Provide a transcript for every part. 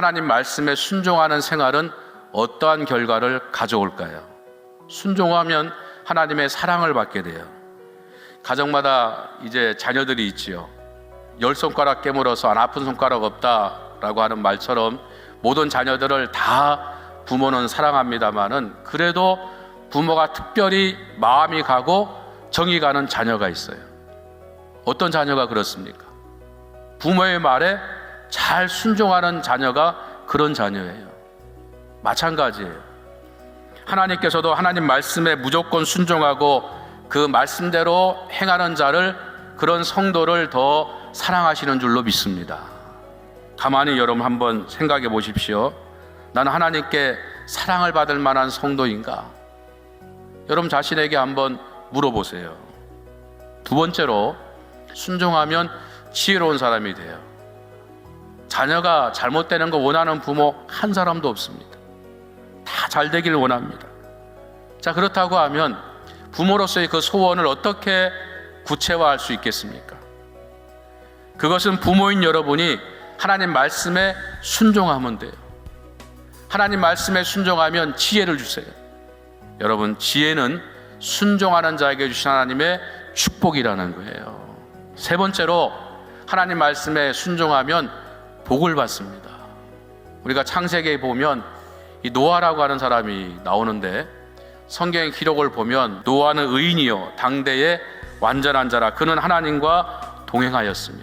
하나님 말씀에 순종하는 생활은 어떠한 결과를 가져올까요? 순종하면 하나님의 사랑을 받게 돼요. 가정마다 이제 자녀들이 있지요. 열 손가락 깨물어서 안 아픈 손가락 없다라고 하는 말처럼 모든 자녀들을 다 부모는 사랑합니다만은 그래도 부모가 특별히 마음이 가고 정이 가는 자녀가 있어요. 어떤 자녀가 그렇습니까? 부모의 말에 잘 순종하는 자녀가 그런 자녀예요. 마찬가지예요. 하나님께서도 하나님 말씀에 무조건 순종하고 그 말씀대로 행하는 자를 그런 성도를 더 사랑하시는 줄로 믿습니다. 가만히 여러분 한번 생각해 보십시오. 나는 하나님께 사랑을 받을 만한 성도인가? 여러분 자신에게 한번 물어보세요. 두 번째로 순종하면 지혜로운 사람이 돼요. 자녀가 잘못되는 거 원하는 부모 한 사람도 없습니다. 다 잘 되길 원합니다. 자, 그렇다고 하면 부모로서의 그 소원을 어떻게 구체화할 수 있겠습니까? 그것은 부모인 여러분이 하나님 말씀에 순종하면 돼요. 하나님 말씀에 순종하면 지혜를 주세요. 여러분, 지혜는 순종하는 자에게 주신 하나님의 축복이라는 거예요. 세 번째로 하나님 말씀에 순종하면 복을 받습니다. 우리가 창세기에 보면 이 노아라고 하는 사람이 나오는데 성경의 기록을 보면 노아는 의인이요 당대의 완전한 자라 그는 하나님과 동행하였으며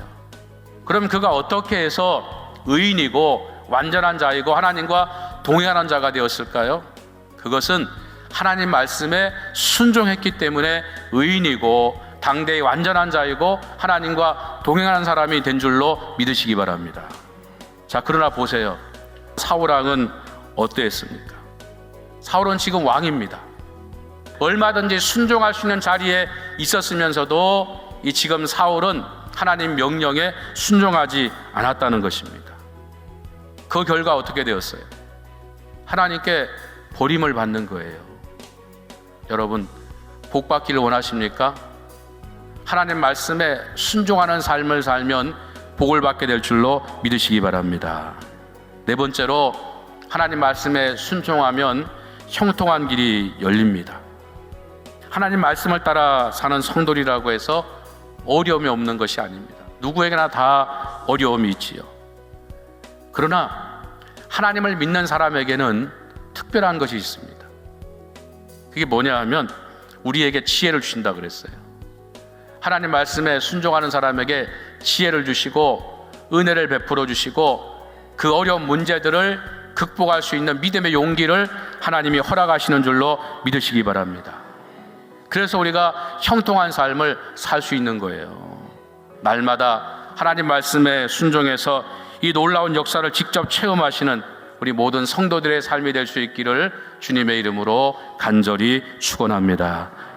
그럼 그가 어떻게 해서 의인이고 완전한 자이고 하나님과 동행하는 자가 되었을까요? 그것은 하나님 말씀에 순종했기 때문에 의인이고 당대의 완전한 자이고 하나님과 동행하는 사람이 된 줄로 믿으시기 바랍니다. 자, 그러나 보세요. 사울왕은 어떠했습니까? 사울은 지금 왕입니다. 얼마든지 순종할 수 있는 자리에 있었으면서도 이 지금 사울은 하나님 명령에 순종하지 않았다는 것입니다. 그 결과 어떻게 되었어요? 하나님께 버림을 받는 거예요. 여러분, 복 받기를 원하십니까? 하나님 말씀에 순종하는 삶을 살면 복을 받게 될 줄로 믿으시기 바랍니다. 네 번째로 하나님 말씀에 순종하면 형통한 길이 열립니다. 하나님 말씀을 따라 사는 성도리라고 해서 어려움이 없는 것이 아닙니다. 누구에게나 다 어려움이 있지요. 그러나 하나님을 믿는 사람에게는 특별한 것이 있습니다. 그게 뭐냐 하면 우리에게 지혜를 주신다 그랬어요. 하나님 말씀에 순종하는 사람에게 지혜를 주시고 은혜를 베풀어 주시고 그 어려운 문제들을 극복할 수 있는 믿음의 용기를 하나님이 허락하시는 줄로 믿으시기 바랍니다. 그래서 우리가 형통한 삶을 살 수 있는 거예요. 날마다 하나님 말씀에 순종해서 이 놀라운 역사를 직접 체험하시는 우리 모든 성도들의 삶이 될 수 있기를 주님의 이름으로 간절히 축원합니다.